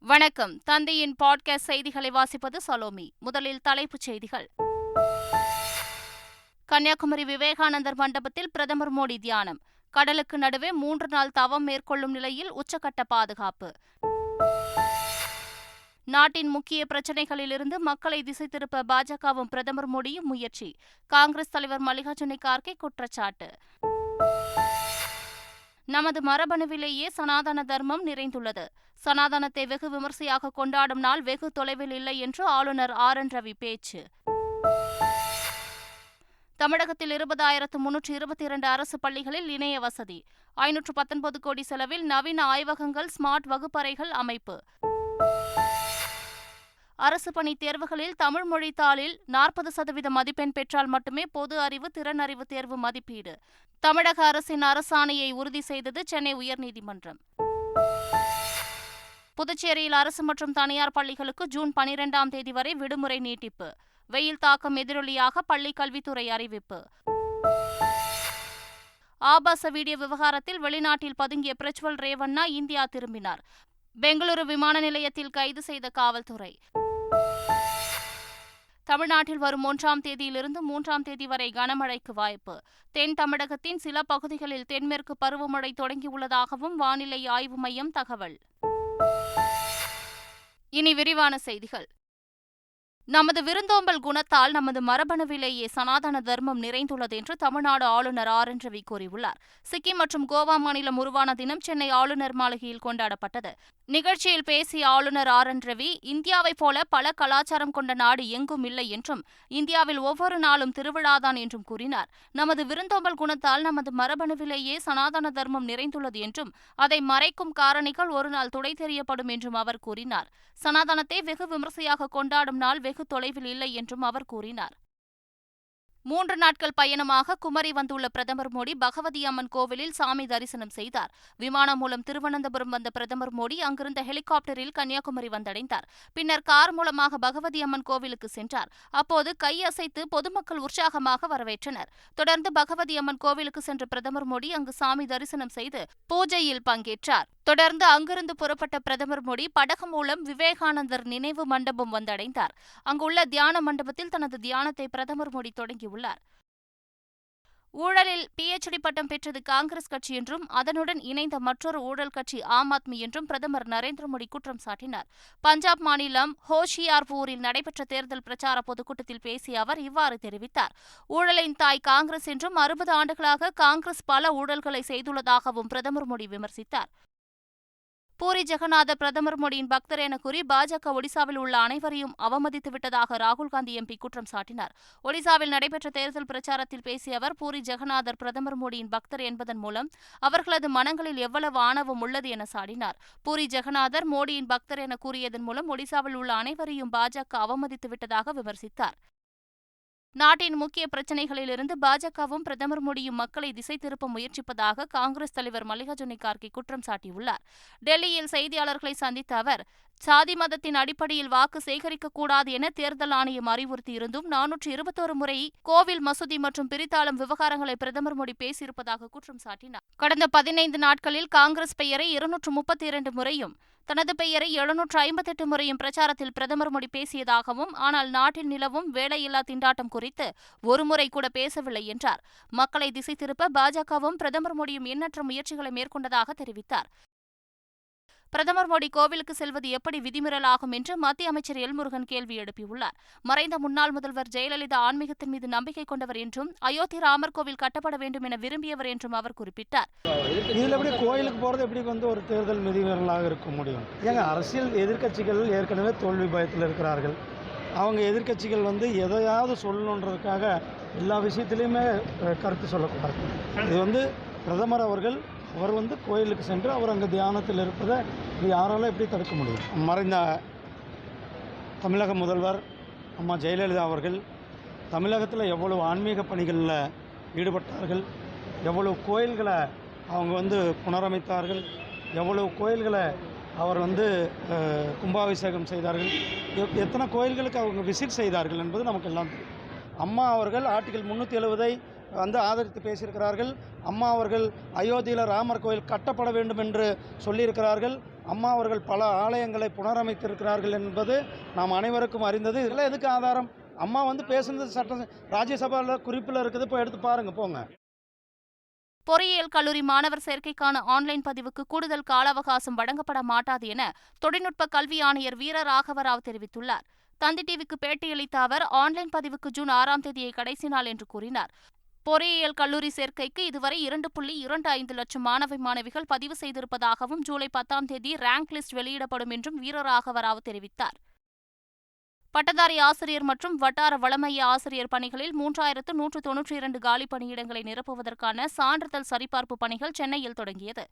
வணக்கம். தந்தையின் பாட்காஸ்ட் செய்திகளை வாசிப்பது சலோமி. முதலில் தலைப்புச் செய்திகள். கன்னியாகுமரி விவேகானந்தர் மண்டபத்தில் பிரதமர் மோடி தியானம். கடலுக்கு நடுவே மூன்று நாள் தவம் மேற்கொள்ளும் நிலையில் உச்சக்கட்ட பாதுகாப்பு. நாட்டின் முக்கிய பிரச்சினைகளிலிருந்து மக்களை திசை திருப்ப பாஜகவும் பிரதமர் மோடியும் முயற்சி. காங்கிரஸ் தலைவர் மல்லிகார்ஜுன கார்கே குற்றச்சாட்டு. நமது மரபணுவிலேயே சனாதன தர்மம் நிறைந்துள்ளது. சனாதனத்தை வெகு விமர்சையாக கொண்டாடும் நாள் வெகு தொலைவில் இல்லை என்று ஆளுநர் ஆர். என். ரவி பேச்சு. தமிழகத்தில் இருபதாயிரத்து முன்னூற்று இருபத்தி இரண்டு அரசு பள்ளிகளில் இணைய வசதி ஐநூற்று பத்தொன்பது கோடி செலவில் நவீன ஆய்வகங்கள் ஸ்மார்ட் வகுப்பறைகள் அமைப்பு. அரசு பணி தேர்வுகளில் தமிழ் மொழித்தாளில் நாற்பது சதவீத மதிப்பெண் பெற்றால் மட்டுமே பொது அறிவு திறன் அறிவு தேர்வு மதிப்பீடு. தமிழக அரசின் அரசாணையை உறுதி செய்தது சென்னை உயர்நீதிமன்றம். புதுச்சேரியில் அரசு மற்றும் தனியார் பள்ளிகளுக்கு ஜூன் பனிரெண்டாம் தேதி வரை விடுமுறை நீட்டிப்பு. வெயில் தாக்கம் எதிரொலியாக பள்ளி கல்வித்துறை அறிவிப்பு. ஆபாச வீடியோ விவகாரத்தில் வெளிநாட்டில் பதுங்கிய பிரஜ்வல் ரேவண்ணா இந்தியா திரும்பினார். பெங்களூரு விமான நிலையத்தில் கைது செய்த காவல்துறை. தமிழ்நாட்டில் வரும் ஒன்றாம் தேதியிலிருந்து மூன்றாம் தேதி வரை கனமழைக்கு வாய்ப்பு. தென் தமிழகத்தின் சில பகுதிகளில் தென்மேற்கு பருவமழை தொடங்கியுள்ளதாகவும் வானிலை ஆய்வு மையம் தகவல். இனி விரிவான செய்திகள். நமது விருந்தோம்பல் குணத்தால் நமது மரபணுவிலேயே சனாதன தர்மம் நிறைந்துள்ளது என்று தமிழ்நாடு ஆளுநர் ஆர் என் ரவி கூறியுள்ளார். சிக்கிம் மற்றும் கோவா மாநிலம் உருவான தினம் சென்னை ஆளுநர் மாளிகையில் கொண்டாடப்பட்டது. நிகழ்ச்சியில் பேசிய ஆளுநர் ஆர் என் ரவி இந்தியாவைப் போல பல கலாச்சாரம் கொண்ட நாடு எங்கும் இல்லை என்றும் இந்தியாவில் ஒவ்வொரு நாளும் திருவிழாதான் என்றும் கூறினார். நமது விருந்தோம்பல் குணத்தால் நமது மரபணுவிலேயே சனாதன தர்மம் நிறைந்துள்ளது என்றும் அதை மறைக்கும் காரணிகள் ஒரு நாள் துடை தெரியப்படும் என்றும் அவர் கூறினார். சனாதனத்தை வெகு விமர்சையாக கொண்டாடும் நாள் வெகு தொலைவில் இல்லை என்றும் அவர் கூறினார். மூன்று நாட்கள் பயணமாக குமரி வந்துள்ள பிரதமர் மோடி பகவதி அம்மன் கோவிலில் சாமி தரிசனம் செய்தார். விமானம் மூலம் திருவனந்தபுரம் வந்த பிரதமர் மோடி அங்கிருந்த ஹெலிகாப்டரில் கன்னியாகுமரி வந்தடைந்தார். பின்னர் கார் மூலமாக பகவதி அம்மன் கோவிலுக்கு சென்றார். அப்போது கையசைத்து பொதுமக்கள் உற்சாகமாக வரவேற்றனர். தொடர்ந்து பகவதி அம்மன் கோவிலுக்கு சென்ற பிரதமர் மோடி அங்கு சாமி தரிசனம் செய்து பூஜையில் பங்கேற்றார். தொடர்ந்து அங்கிருந்து புறப்பட்ட பிரதமர் மோடி படகு மூலம் விவேகானந்தர் நினைவு மண்டபம் வந்தடைந்தார். அங்குள்ள தியான மண்டபத்தில் தனது தியானத்தை பிரதமர் மோடி தொடங்கியுள்ளார். ஊழலில் பிஎச்டி பட்டம் பெற்றது காங்கிரஸ் கட்சி என்றும் அதனுடன் இணைந்த மற்றொரு ஊழல் கட்சி ஆம் ஆத்மி என்றும் பிரதமர் நரேந்திர மோடி குற்றம் சாட்டினார். பஞ்சாப் மாநிலம் ஹோஷியார்பூரில் நடைபெற்ற தேர்தல் பிரச்சார பொதுக்கூட்டத்தில் பேசிய அவர் இவ்வாறு தெரிவித்தார். ஊழலின் தாய் காங்கிரஸ் என்றும் அறுபது ஆண்டுகளாக காங்கிரஸ் பல ஊழல்களை செய்துள்ளதாகவும் பிரதமர் மோடி விமர்சித்தார். பூரி ஜெகநாத பிரதமர் மோடியின் பக்தர் என கூறி பாஜக ஒடிசாவில் உள்ள அனைவரையும் அவமதித்து விட்டதாக ராகுல் காந்தி எம்பி குற்றம் சாட்டினார். ஒடிசாவில் நடைபெற்ற தேர்தல் பிரச்சாரத்தில் பேசிய அவர் பூரி ஜெகநாதர் பிரதமர் மோடியின் பக்தர் என்பதன் மூலம் அவர்களது மனங்களில் எவ்வளவு ஆணவம் உள்ளது என சாடினார். பூரி ஜெகநாதர் மோடியின் பக்தர் என கூறியதன் மூலம் ஒடிசாவில் உள்ள அனைவரையும் பாஜக அவமதித்து விட்டதாக விமர்சித்தார். நாட்டின் முக்கிய பிரச்சினைகளிலிருந்து பாஜகவும் பிரதமர் மோடியும் மக்களை திசை திருப்ப முயற்சிப்பதாக காங்கிரஸ் தலைவர் மல்லிகார்ஜுன கார்கே குற்றம் சாட்டியுள்ளார். டெல்லியில் செய்தியாளர்களை சந்தித்த அவர் சாதி மதத்தின் அடிப்படையில் வாக்கு சேகரிக்கக்கூடாது என தேர்தல் ஆணையம் அறிவுறுத்தியிருந்தும் நானூற்று இருபத்தோரு முறை கோவில் மசூதி மற்றும் பிரித்தாளம் விவகாரங்களை பிரதமர் மோடி பேசியிருப்பதாக குற்றம் சாட்டினார். கடந்த பதினைந்து நாட்களில் காங்கிரஸ் பெயரை இருநூற்று முப்பத்தி இரண்டு முறையும் தனது பெயரை எழுநூற்று ஐம்பத்தெட்டு முறையும் பிரச்சாரத்தில் பிரதமர் மோடி பேசியதாகவும் ஆனால் நாட்டில் நிலவும் வேலையில்லா திண்டாட்டம் குறித்து ஒருமுறை கூட பேசவில்லை என்றார். மக்களை திசை திருப்ப பாஜகவும் பிரதமர் மோடியும் எண்ணற்ற முயற்சிகளை மேற்கொண்டதாக தெரிவித்தார். பிரதமர் மோடி கோவிலுக்கு செல்வது எப்படி விதிமீறலாகும் என்று மத்திய அமைச்சர் எல்முருகன் கேள்வி எழுப்பியுள்ளார். மறைந்த முன்னாள் முதல்வர் ஜெயலலிதா ஆன்மீகத்தின் மீது நம்பிக்கை கொண்டவர் என்றும் அயோத்தி ராமர் கோவில் கட்டப்பட வேண்டும் என விரும்பியவர் என்றும் அவர் குறிப்பிட்டார். இதில் எப்படி கோயிலுக்கு போறது எப்படி வந்து ஒரு தேர்தல் விதிமீறலாக இருக்க முடியும்? ஏங்க அரசியல் எதிர்க்கட்சிகள் ஏற்கனவே தோல்வி பயத்தில் இருக்கிறார்கள். அவங்க எதிர்க்கட்சிகள் வந்து எதையாவது சொல்லணுன்றதுக்காக எல்லா விஷயத்துலையுமே கருத்து சொல்லக்கூடாது. இது வந்து பிரதமர் அவர்கள் அவர் வந்து கோயிலுக்கு சென்று அவர் அங்கே தியானத்தில் இருப்பதை இது யாராலும் எப்படி தடுக்க முடியும்? மறைந்த தமிழக முதல்வர் அம்மா ஜெயலலிதா அவர்கள் தமிழகத்தில் எவ்வளவு ஆன்மீக பணிகளில் ஈடுபட்டார்கள் எவ்வளவு கோயில்களை அவங்க வந்து புனரமைத்தார்கள் எவ்வளவு கோயில்களை அவர் வந்து கும்பாபிஷேகம் செய்தார்கள் எத்தனை கோயில்களுக்கு அவங்க விசிட் செய்தார்கள் என்பது நமக்கு எல்லாம் தெரியும். அம்மா அவர்கள் ஆர்டிகல் முந்நூற்றி எழுபதை வந்து ஆதரித்து பேசியிருக்கிறார்கள். அம்மா அவர்கள் அயோத்தியில் ராமர் கோயில் கட்டப்பட வேண்டும் என்று சொல்லியிருக்கிறார்கள். அம்மா அவர்கள் பல ஆலயங்களை புனரமைத்திருக்கிறார்கள் என்பது நாம் அனைவருக்கும் அறிந்தது. இதெல்லாம் எதுக்கு ஆதாரம்? அம்மா வந்து பேசுனது சட்ட ராஜ்யசபாவில் குறிப்பில் இருக்குது. இப்போ எடுத்து பாருங்க போங்க. பொறியியல் கல்லூரி மாணவர் சேர்க்கைக்கான ஆன்லைன் பதிவுக்கு கூடுதல் கால அவகாசம் வழங்கப்பட மாட்டாது என தொழில்நுட்ப கல்வி ஆணையர் வீர ராகவராவ் தெரிவித்துள்ளார். தந்தி டிவிக்கு பேட்டியளித்த அவர் ஆன்லைன் பதிவுக்கு ஜூன் ஆறாம் தேதியை கடைசி நாள் என்று கூறினார். பொறியியல் கல்லூரி சேர்க்கைக்கு இதுவரை இரண்டு புள்ளி இரண்டு ஐந்து லட்சம் மாணவி மாணவிகள் பதிவு செய்திருப்பதாகவும் ஜூலை பத்தாம் தேதி ரேங்க் லிஸ்ட் வெளியிடப்படும் என்றும் வீரராகவராவ் தெரிவித்தார். பட்டதாரி ஆசிரியர் மற்றும் வட்டார வளமைய ஆசிரியர் பணிகளில் மூன்றாயிரத்து நூற்று தொன்னூற்றி இரண்டு காலி பணியிடங்களை நிரப்புவதற்கான சான்றிதழ் சரிபார்ப்பு பணிகள் சென்னையில் தொடங்கியது.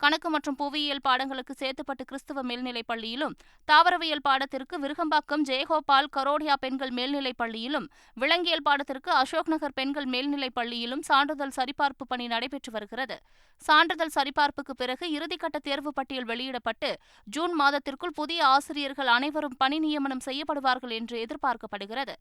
கணக்கு மற்றும் புவியியல் பாடங்களுக்கு சேத்துப்பட்டு கிறிஸ்துவ மேல்நிலைப் பள்ளியிலும் தாவரவியல் பாடத்திற்கு விருகம்பாக்கம் ஜெயகோபால் கரோடியா பெண்கள் மேல்நிலைப் பள்ளியிலும் விலங்கியல் பாடத்திற்கு அசோக் நகர் பெண்கள் மேல்நிலைப் பள்ளியிலும் சான்றிதழ் சரிபார்ப்பு பணி நடைபெற்று வருகிறது. சான்றிதழ் சரிபார்ப்புக்கு பிறகு இறுதிக்கட்ட தேர்வு பட்டியல் வெளியிடப்பட்டு ஜூன் மாதத்திற்குள் புதிய ஆசிரியர்கள் அனைவரும் பணி நியமனம் செய்யப்படுவார்கள் என்று எதிர்பார்க்கப்படுகிறது.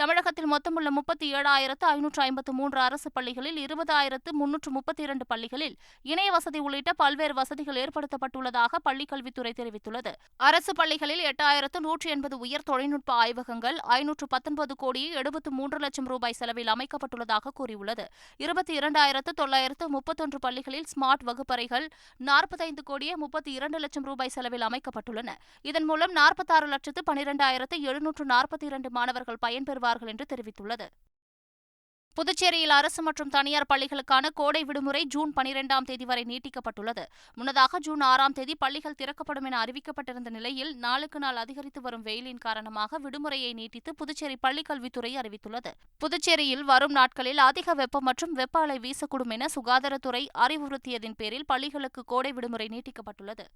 தமிழகத்தில் மொத்தமுள்ள முப்பத்தி ஏழாயிரத்து ஐநூற்று ஐம்பத்து மூன்று அரசு பள்ளிகளில் இருபதாயிரத்து முன்னூற்று முப்பத்தி இரண்டு பள்ளிகளில் இணைய வசதி உள்ளிட்ட பல்வேறு வசதிகள் ஏற்படுத்தப்பட்டுள்ளதாக பள்ளிக்கல்வித்துறை தெரிவித்துள்ளது. அரசு பள்ளிகளில் எட்டாயிரத்து நூற்றி எண்பது உயர் தொழில்நுட்ப ஆய்வகங்கள் ஐநூற்று பத்தொன்பது கோடியே எழுபத்து மூன்று லட்சம் ரூபாய் செலவில் அமைக்கப்பட்டுள்ளதாக கூறியுள்ளது. இருபத்தி இரண்டாயிரத்து தொள்ளாயிரத்து முப்பத்தொன்று பள்ளிகளில் ஸ்மார்ட் வகுப்பறைகள் நாற்பத்தைந்து கோடியே முப்பத்தி இரண்டு லட்சம் ரூபாய் செலவில் அமைக்கப்பட்டுள்ளன. இதன் மூலம் நாற்பத்தாறு லட்சத்து பனிரெண்டாயிரத்து எழுநூற்று நாற்பத்தி இரண்டு மாணவர்கள் பயன்பெறுவார்கள் என்று தெரிவித்துள்ளது. புதுச்சேரியில் அரசு மற்றும் தனியார் பள்ளிகளுக்கான கோடை விடுமுறை ஜூன் பனிரெண்டாம் தேதி வரை நீட்டிக்கப்பட்டுள்ளது. முன்னதாக ஜூன் ஆறாம் தேதி பள்ளிகள் திறக்கப்படும் என அறிவிக்கப்பட்டிருந்த நிலையில் நாளுக்கு நாள் அதிகரித்து வரும் வெயிலின் காரணமாக விடுமுறையை நீட்டித்து புதுச்சேரி பள்ளிக்கல்வித்துறை அறிவித்துள்ளது. புதுச்சேரியில் வரும் நாட்களில் அதிக வெப்பம் மற்றும் வெப்ப அலை வீசக்கூடும் என சுகாதாரத்துறை அறிவுறுத்தியதின் பேரில் பள்ளிகளுக்கு கோடை விடுமுறை நீட்டிக்கப்பட்டுள்ளது.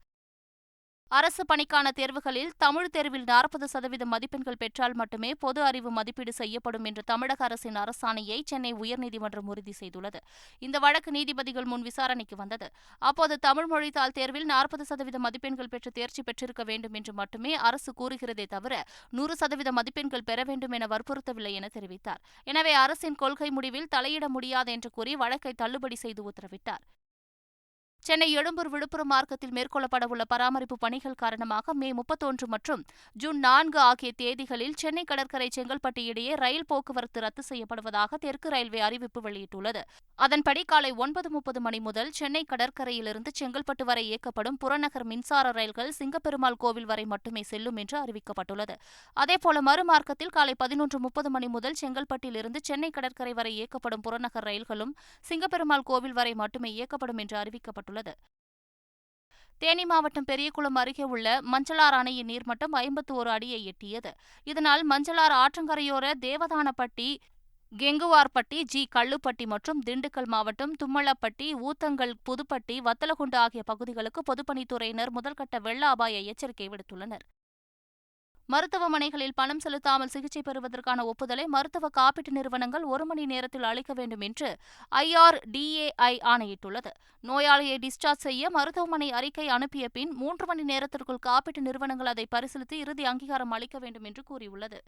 அரசு பணிக்கான தேர்வுகளில் தமிழ் தேர்வில் நாற்பது சதவீத மதிப்பெண்கள் பெற்றால் மட்டுமே பொது அறிவு மதிப்பீடு செய்யப்படும் என்ற தமிழக அரசின் அரசாணையை சென்னை உயர்நீதிமன்றம் உறுதி செய்துள்ளது. இந்த வழக்கு நீதிபதிகள் முன் விசாரணைக்கு வந்தது. அப்போது தமிழ் மொழித்தாள் தேர்வில் நாற்பது சதவீத மதிப்பெண்கள் பெற்று தேர்ச்சி பெற்றிருக்க வேண்டும் என்று மட்டுமே அரசு கூறுகிறதே தவிர நூறு சதவீத மதிப்பெண்கள் பெற வேண்டும் என வற்புறுத்தவில்லை என தெரிவித்தார். எனவே அரசின் கொள்கை முடிவில் தலையிட முடியாது என்று கூறி வழக்கை தள்ளுபடி செய்து உத்தரவிட்டார். சென்னை எழும்பூர் விழுப்புரம் மார்க்கத்தில் மேற்கொள்ளப்படவுள்ள பராமரிப்பு பணிகள் காரணமாக மே முப்பத்தொன்று மற்றும் ஜூன் நான்கு ஆகிய தேதிகளில் சென்னை கடற்கரை செங்கல்பட்டு இடையே ரயில் போக்குவரத்து ரத்து செய்யப்படுவதாக தெற்கு ரயில்வே அறிவிப்பு வெளியிட்டுள்ளது. அதன்படி காலை ஒன்பது முப்பது மணி முதல் சென்னை கடற்கரையிலிருந்து செங்கல்பட்டு வரை இயக்கப்படும் புறநகர் மின்சார ரயில்கள் சிங்கப்பெருமாள் கோவில் வரை மட்டுமே செல்லும் என்று அறிவிக்கப்பட்டுள்ளது. அதேபோல மறுமார்க்கத்தில் காலை பதினொன்று முப்பது மணி முதல் செங்கல்பட்டிலிருந்து சென்னை கடற்கரை வரை இயக்கப்படும் புறநகர் ரயில்களும் சிங்கப்பெருமாள் கோவில் வரை மட்டுமே இயக்கப்படும் என்று அறிவிக்கப்பட்டுள்ளது. தெரிவிக்கப்பட்டுள்ளது தேனி மாவட்டம் பெரியகுளம் அருகே உள்ள மஞ்சளார் அணையின் நீர்மட்டம் ஐம்பத்தி ஓரு அடியை எட்டியது. இதனால் மஞ்சளார் ஆற்றங்கரையோர தேவதானப்பட்டி கெங்குவார்பட்டி ஜி கள்ளுப்பட்டி மற்றும் திண்டுக்கல் மாவட்டம் தும்மளப்பட்டி ஊத்தங்கல் புதுப்பட்டி வத்தலகுண்டு ஆகிய பகுதிகளுக்கு பொதுப்பணித்துறையினர் முதல்கட்ட வெள்ள அபாய எச்சரிக்கை விடுத்துள்ளனர். மருத்துவமனைகளில் பணம் செலுத்தாமல் சிகிச்சை பெறுவதற்கான ஒப்புதலை மருத்துவ காப்பீட்டு நிறுவனங்கள் ஒரு மணி நேரத்தில் அளிக்க வேண்டும் என்று ஐஆர்டிஏஐ ஆணையிட்டுள்ளது. நோயாளியை டிஸ்சார்ஜ் செய்ய மருத்துவமனை அறிக்கை அனுப்பிய பின் மூன்று மணி நேரத்திற்குள் காப்பீட்டு நிறுவனங்கள் அதை பரிசீலித்து இறுதி அங்கீகாரம் அளிக்க வேண்டும் என்று கூறியுள்ளது.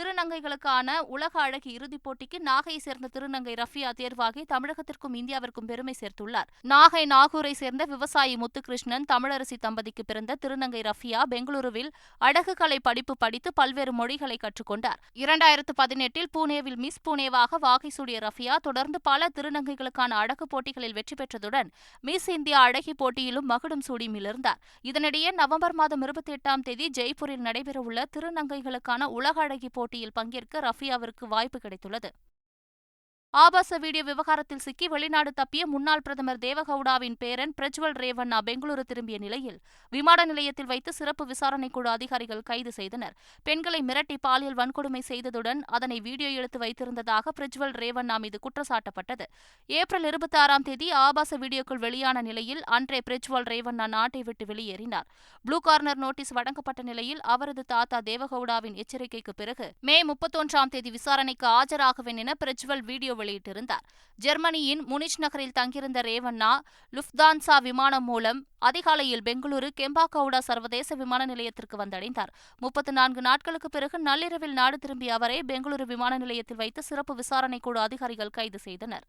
திருநங்கைகளுக்கான உலக அழகி இறுதிப் போட்டிக்கு நாகையை சேர்ந்த திருநங்கை ரஃபியா தேர்வாகி தமிழகத்திற்கும் இந்தியாவிற்கும் பெருமை சேர்த்துள்ளார். நாகை நாகூரை சேர்ந்த விவசாயி முத்துகிருஷ்ணன் தமிழரசி தம்பதிக்கு பிறந்த திருநங்கை ரஃபியா பெங்களூருவில் அழகுகலை படிப்பு படித்து பல்வேறு மொழிகளை கற்றுக்கொண்டார். இரண்டாயிரத்து பதினெட்டில் பூனேவில் மிஸ் பூனேவாக வாகை சூடிய ரஃபியா தொடர்ந்து பல திருநங்கைகளுக்கான அழகு போட்டிகளில் வெற்றி பெற்றதுடன் மிஸ் இந்தியா அழகி போட்டியிலும் மகுடம் சூடி மிளர்ந்தார். இதனிடையே நவம்பர் மாதம் இருபத்தி எட்டாம் தேதி ஜெய்ப்பூரில் நடைபெறவுள்ள திருநங்கைகளுக்கான உலக அழகி போட்டி போட்டியில் பங்கேற்க ரஃபியாவிற்கு வாய்ப்பு கிடைத்துள்ளது ஆபாச வீடியோ விவகாரத்தில் சிக்கி வெளிநாடு தப்பிய முன்னாள் பிரதமர் தேவகவுடாவின் பேரன் பிரஜ்வல் ரேவண்ணா பெங்களூரு திரும்பிய நிலையில் விமான நிலையத்தில் வைத்து சிறப்பு விசாரணைக்குழு அதிகாரிகள் கைது செய்தனர். பெண்களை மிரட்டி பாலியல் வன்கொடுமை செய்ததுடன் அதனை வீடியோ எடுத்து வைத்திருந்ததாக பிரஜ்வல் ரேவண்ணா மீது குற்றச்சாட்டப்பட்டது. ஏப்ரல் இருபத்தி ஆறாம் தேதி ஆபாச வீடியோக்கள் வெளியான நிலையில் அன்றே பிரஜ்வல் ரேவண்ணா நாட்டை விட்டு வெளியேறினார். ப்ளூ கார்னர் நோட்டீஸ் வழங்கப்பட்ட நிலையில் அவரது தாத்தா தேவகவுடாவின் எச்சரிக்கைக்கு பிறகு மே முப்பத்தொன்றாம் தேதி விசாரணைக்கு ஆஜராகுவேன் என பிரஜ்வல் வீடியோ வெளியிட்டிருந்தார். ஜெர்மனியின் முனிச் நகரில் தங்கியிருந்த ரேவண்ணா லுஃப்தான்சா விமானம் மூலம் அதிகாலையில் பெங்களூரு கெம்பாகவுடா சர்வதேச விமான நிலையத்திற்கு வந்தடைந்தார். முப்பத்தி நான்கு நாட்களுக்கு பிறகு நள்ளிரவில் நாடு திரும்பிய அவரை பெங்களூரு விமான நிலையத்தில் வைத்து சிறப்பு விசாரணைக்குழு அதிகாரிகள் கைது செய்தனர்.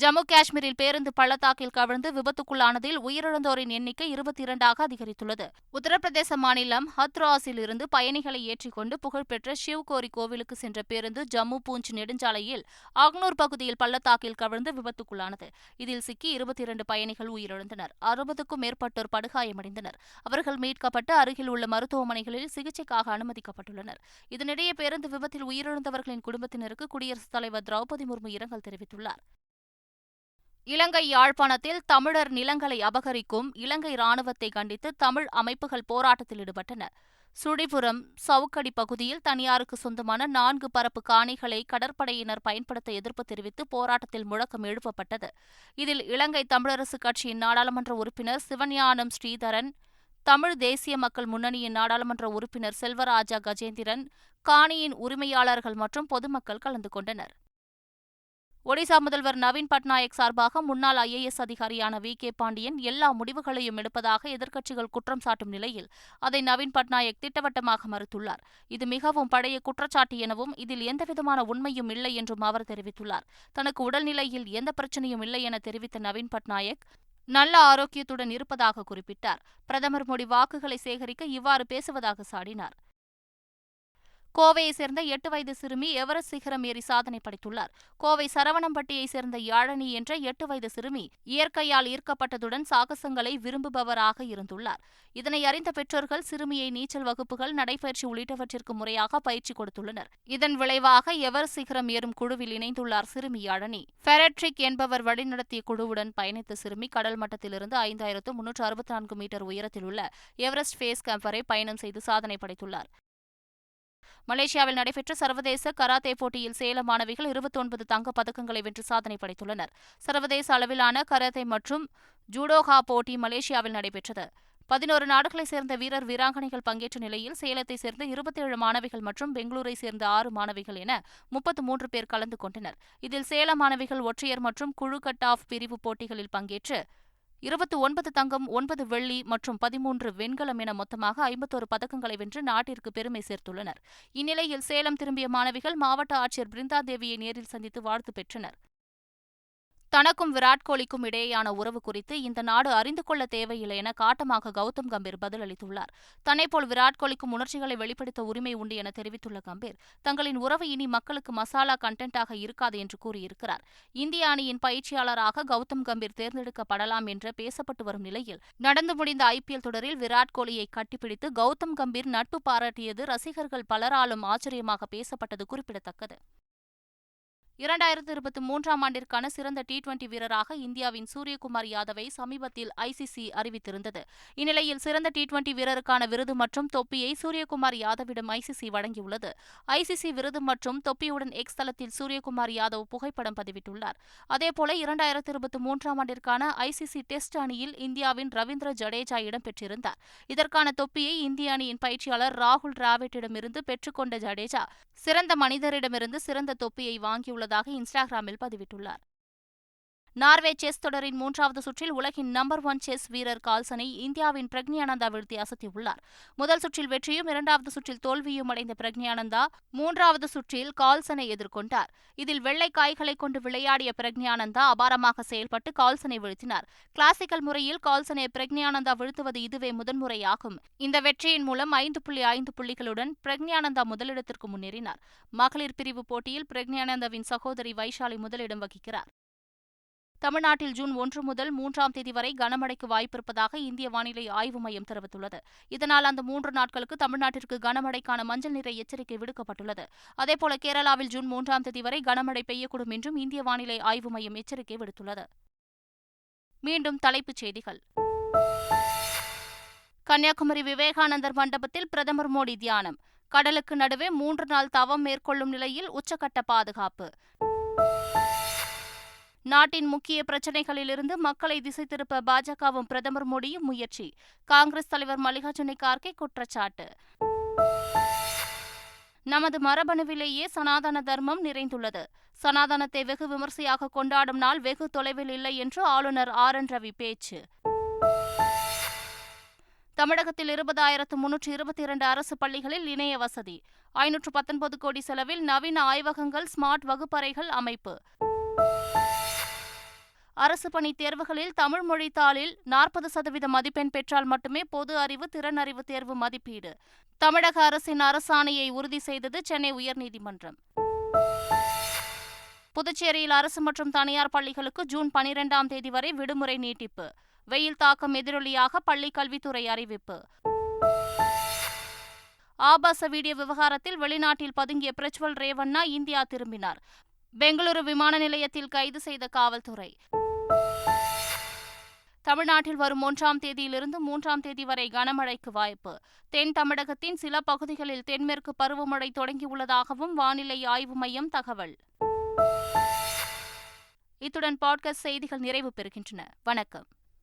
ஜம்மு காஷ்மீரில் பேருந்து பள்ளத்தாக்கில் கவிழ்ந்து விபத்துக்குள்ளானதில் உயிரிழந்தோரின் எண்ணிக்கை இருபத்தி இரண்டாக அதிகரித்துள்ளது. உத்தரப்பிரதேச மாநிலம் ஹத்ராஸில் இருந்து பயணிகளை ஏற்றிக்கொண்டு புகழ்பெற்ற ஷிவ்கோரி கோவிலுக்கு சென்ற பேருந்து ஜம்மு பூஞ்ச் நெடுஞ்சாலையில் அக்னூர் பகுதியில் பள்ளத்தாக்கில் கவிழ்ந்து விபத்துக்குள்ளானது. இதில் சிக்கி இருபத்தி இரண்டு பயணிகள் உயிரிழந்தனர். அறுபதுக்கும் மேற்பட்டோர் படுகாயமடைந்தனர். அவர்கள் மீட்கப்பட்டு அருகில் உள்ள மருத்துவமனைகளில் சிகிச்சைக்காக அனுமதிக்கப்பட்டுள்ளனர். இதனிடையே பேருந்து விபத்தில் உயிரிழந்தவர்களின் குடும்பத்தினருக்கு குடியரசுத் தலைவர் திரௌபதி முர்மு இரங்கல் தெரிவித்துள்ளார். இலங்கை யாழ்ப்பாணத்தில் தமிழர் நிலங்களை அபகரிக்கும் இலங்கை ராணுவத்தை கண்டித்து தமிழ் அமைப்புகள் போராட்டத்தில் ஈடுபட்டன சுழிபுரம் சவுக்கடி பகுதியில் தனியாருக்கு சொந்தமான நான்கு பரப்பு காணிகளை கடற்படையினர் பயன்படுத்த எதிர்ப்பு தெரிவித்து போராட்டத்தில் முழக்கம் எழுப்பப்பட்டது. இதில் இலங்கை தமிழரசுக் கட்சியின் நாடாளுமன்ற உறுப்பினர் சிவஞானம் ஸ்ரீதரன் தமிழ் தேசிய மக்கள் முன்னணியின் நாடாளுமன்ற உறுப்பினர் செல்வராஜா கஜேந்திரன் காணியின் உரிமையாளர்கள் மற்றும் பொதுமக்கள் கலந்து கொண்டனர். ஒடிசா முதல்வர் நவீன் பட்நாயக் சார்பாக முன்னாள் ஐஏஎஸ் அதிகாரியான வி கே பாண்டியன் எல்லா முடிவுகளையும் எடுப்பதாக எதிர்க்கட்சிகள் குற்றம் சாட்டும் நிலையில் அதை நவீன் பட்நாயக் திட்டவட்டமாக மறுத்துள்ளார். இது மிகவும் பழைய குற்றச்சாட்டு எனவும் இதில் எந்தவிதமான உண்மையும் இல்லை என்றும் அவர் தெரிவித்துள்ளார். தனக்கு உடல்நிலையில் எந்த பிரச்சனையும் இல்லை என தெரிவித்த நவீன் பட்நாயக் நல்ல ஆரோக்கியத்துடன் இருப்பதாக குறிப்பிட்டார். பிரதமர் மோடி வாக்குகளை சேகரிக்க இவ்வாறு பேசுவதாக சாடினார். கோவையைச் சேர்ந்த எட்டு வயது சிறுமி எவரெஸ்ட் சிகரம் ஏறி சாதனை படைத்துள்ளார். கோவை சரவணம்பட்டியைச் சேர்ந்த யாழனி என்ற எட்டு வயது சிறுமி இயற்கையால் ஈர்க்கப்பட்டதுடன் சாகசங்களை விரும்புபவராக இருந்துள்ளார். இதனை அறிந்த பெற்றோர்கள் சிறுமியை நீச்சல் வகுப்புகள் நடைபயிற்சி உள்ளிட்டவற்றிற்கு முறையாக பயிற்சி கொடுத்துள்ளனர். இதன் விளைவாக எவர் சிகரம் ஏறும் குழுவில் இணைந்துள்ளார் சிறுமி யாழனி. ஃபெரட்ரிக் என்பவர் வழிநடத்திய குழுவுடன் பயணித்த சிறுமி கடல் மட்டத்திலிருந்து ஐந்தாயிரத்து முன்னூற்று அறுபத்தி நான்கு மீட்டர் உயரத்தில் உள்ள எவரெஸ்ட் ஃபேஸ் கேம்ப் வரை பயணம் செய்து சாதனை படைத்துள்ளார். மலேசியாவில் நடைபெற்ற சர்வதேச கராத்தே போட்டியில் சேலம் மாணவிகள் இருபத்தி ஒன்பது தங்கப் பதக்கங்களை வென்று சாதனை படைத்துள்ளனர். சர்வதேச அளவிலான கராத்தே மற்றும் ஜூடோகா போட்டி மலேசியாவில் நடைபெற்றது. பதினோரு நாடுகளைச் சேர்ந்த வீரர் வீராங்கனைகள் பங்கேற்ற நிலையில் சேலத்தைச் சேர்ந்த இருபத்தேழு மாணவிகள் மற்றும் பெங்களூரை சேர்ந்த ஆறு மாணவிகள் என முப்பத்து மூன்று பேர் கலந்து கொண்டனர். இதில் சேலம் மாணவிகள் ஒற்றையர் மற்றும் குழு கட் ஆஃப் பிரிவு போட்டிகளில் பங்கேற்று இருபத்தி ஒன்பது தங்கம் ஒன்பது வெள்ளி மற்றும் பதிமூன்று வெண்கலம் என மொத்தமாக ஐம்பத்தோரு பதக்கங்களை வென்று நாட்டிற்கு பெருமை சேர்த்துள்ளனர். இந்நிலையில் சேலம் திரும்பிய மாணவிகள் மாவட்ட ஆட்சியர் பிருந்தா தேவியை நேரில் சந்தித்து வாழ்த்து பெற்றனர். தனக்கும் விராட் கோலிக்கும் இடையேயான உறவு குறித்து இந்த நாடு அறிந்து கொள்ள தேவையில்லை என காட்டமாக கௌதம் கம்பீர் பதிலளித்துள்ளார். தன்னைப்போல் விராட் கோலிக்கும் உணர்ச்சிகளை வெளிப்படுத்த உரிமை உண்டு என தெரிவித்துள்ள கம்பீர் தங்களின் உறவு இனி மக்களுக்கு மசாலா கண்டென்ட்டாக இருக்காது என்று கூறியிருக்கிறார். இந்திய அணியின் பயிற்சியாளராக கௌதம் கம்பீர் தேர்ந்தெடுக்கப்படலாம் என்று பேசப்பட்டு வரும் நிலையில் நடந்து முடிந்த ஐபிஎல் தொடரில் விராட் கோலியை கட்டிப்பிடித்து கௌதம் கம்பீர் நட்பு பாராட்டியது ரசிகர்கள் பலராலும் ஆச்சரியமாக பேசப்பட்டது குறிப்பிடத்தக்கது. இரண்டாயிரத்து இருபத்தி மூன்றாம் ஆண்டிற்கான சிறந்த டி டுவெண்டி வீரராக இந்தியாவின் சூரியகுமார் யாதவை சமீபத்தில் ஐசிசி அறிவித்திருந்தது. இந்நிலையில் சிறந்த டி டுவெண்டி வீரருக்கான விருது மற்றும் தொப்பியை சூரியகுமார் யாதவிடம் ஐசிசி வழங்கியுள்ளது. ஐசிசி விருது மற்றும் தொப்பியுடன் எக்ஸ் தளத்தில் சூரியகுமார் யாதவ் புகைப்படம் பதிவிட்டுள்ளார். அதேபோல இரண்டாயிரத்து இருபத்தி மூன்றாம் ஆண்டிற்கான ஐசிசி டெஸ்ட் அணியில் இந்தியாவின் ரவீந்திர ஜடேஜா இடம்பெற்றிருந்தார் இதற்கான தொப்பியை இந்திய அணியின் பயிற்சியாளர் ராகுல் டிராவிட்டிடமிருந்து பெற்றுக்கொண்ட ஜடேஜா சிறந்த மனிதரிடமிருந்து சிறந்த தொப்பியை வாங்கியுள்ளது உள்ளதாக இன்ஸ்டாகிராமில் பதிவிட்டுள்ளார் நார்வே செஸ் தொடரின் மூன்றாவது சுற்றில் உலகின் நம்பர் ஒன் செஸ் வீரர் கால்சனை இந்தியாவின் பிரக்ஞானந்தா வீழ்த்தி அசத்தியுள்ளார். முதல் சுற்றில் வெற்றியும் இரண்டாவது சுற்றில் தோல்வியும் அடைந்த பிரக்ஞானந்தா மூன்றாவது சுற்றில் கால்சனை எதிர்கொண்டார். இதில் வெள்ளை காய்களை கொண்டு விளையாடிய பிரக்ஞானந்தா அபாரமாக செயல்பட்டு கால்சனை வீழ்த்தினார். கிளாசிக்கல் முறையில் கால்சனை பிரக்ஞானந்தா வீழ்த்துவது இதுவே முதன்முறையாகும். இந்த வெற்றியின் மூலம் ஐந்து புள்ளி ஐந்து புள்ளிகளுடன் பிரக்ஞானந்தா முதலிடத்திற்கு முன்னேறினார். மகளிர் பிரிவு போட்டியில் பிரக்ஞானந்தாவின் சகோதரி வைஷாலி முதலிடம் வகிக்கிறார். தமிழ்நாட்டில் ஜூன் ஒன்று முதல் மூன்றாம் தேதி வரை கனமழைக்கு வாய்ப்பிருப்பதாக இந்திய வானிலை ஆய்வு மையம் தெரிவித்துள்ளது. இதனால் அந்த மூன்று நாட்களுக்கு தமிழ்நாட்டிற்கு கனமழைக்கான மஞ்சள் நிற எச்சரிக்கை விடுக்கப்பட்டுள்ளது. அதேபோல கேரளாவில் ஜூன் மூன்றாம் தேதி வரை கனமழை பெய்யக்கூடும் என்றும் இந்திய வானிலை ஆய்வு மையம் எச்சரிக்கை விடுத்துள்ளது. மீண்டும் தலைப்புச் செய்திகள். கன்னியாகுமரி விவேகானந்தர் மண்டபத்தில் பிரதமர் மோடி தியானம். கடலுக்கு நடுவே மூன்று நாள் தவம் மேற்கொள்ளும் நிலையில் உச்சக்கட்ட பாதுகாப்பு. நாட்டின் முக்கிய பிரச்சினைகளிலிருந்து மக்களை திசை திருப்ப பாஜகவும் பிரதமர் மோடியும் முயற்சி. காங்கிரஸ் தலைவர் மல்லிகார்ஜுன கார்கே குற்றச்சாட்டு. நமது மரபணுவிலேயே சனாதன தர்மம் நிறைந்துள்ளது. சனாதனத்தை வெகு விமர்சையாக கொண்டாடும் நாள் வெகு தொலைவில் இல்லை என்று ஆளுநர் ஆர். என். ரவி பேச்சு. தமிழகத்தில் இருபதாயிரத்து முன்னூற்று இருபத்தி இரண்டு அரசு பள்ளிகளில் இணைய வசதி. ஐநூற்று பத்தொன்பது கோடி செலவில் நவீன ஆய்வகங்கள் ஸ்மார்ட் வகுப்பறைகள் அமைப்பு. அரசு பணி தேர்வுகளில் தமிழ் மொழித்தாளில் நாற்பது சதவீத மதிப்பெண் பெற்றால் மட்டுமே பொது அறிவு திறன் அறிவு தேர்வு மதிப்பீடு. தமிழக அரசின் அரசாணையை உறுதி செய்தது சென்னை உயர்நீதிமன்றம். புதுச்சேரியில் அரசு மற்றும் தனியார் பள்ளிகளுக்கு ஜூன் பனிரெண்டாம் தேதி வரை விடுமுறை நீட்டிப்பு. வெயில் தாக்கம் எதிரொலியாக பள்ளி கல்வித்துறை அறிவிப்பு. ஆபாச வீடியோ விவகாரத்தில் வெளிநாட்டில் பதுங்கிய பிரஜ்வல் ரேவண்ணா இந்தியா திரும்பினார். பெங்களூரு விமான நிலையத்தில் கைது செய்த காவல்துறை. தமிழ்நாட்டில் வரும் ஒன்றாம் தேதியிலிருந்து மூன்றாம் தேதி வரை கனமழைக்கு வாய்ப்பு. தென் தமிழகத்தின் சில பகுதிகளில் தென்மேற்கு பருவமழை தொடங்கியுள்ளதாகவும் வானிலை ஆய்வு மையம் தகவல். இத்துடன் பாட்காஸ்ட் செய்திகள் நிறைவு பெறுகின்றன. வணக்கம்.